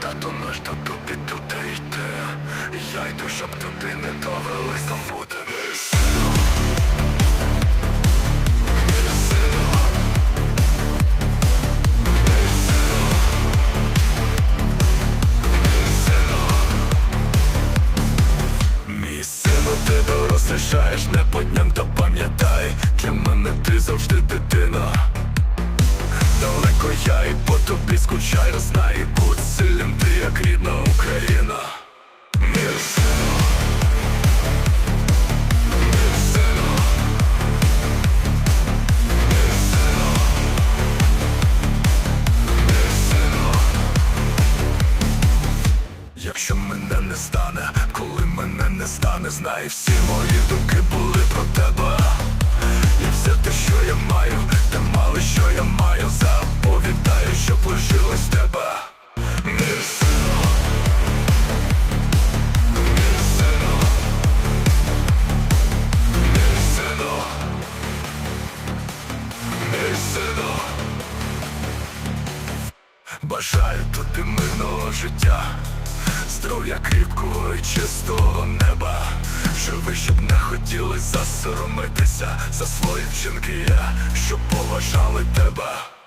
Тато наш та тобі туди йти? Я йду, щоб тобі не сину Мій сину Мій сину, ти дорослішаєш не по дням, то пам'ятай. Для мене ти завжди дитина Далеко я і по тобі скучаю, знай Будь сильним ти, як рідна Україна. Мій сину Якщо мене не стане, коли мене не стане, знай всі мої думки були про тебе. І все те, що я маю, Бажаю тобі мирного життя, здоров'я кріпкого і чистого неба. Живи, щоб не хотіли засоромитися за свої вчинки я, щоб поважали тебе.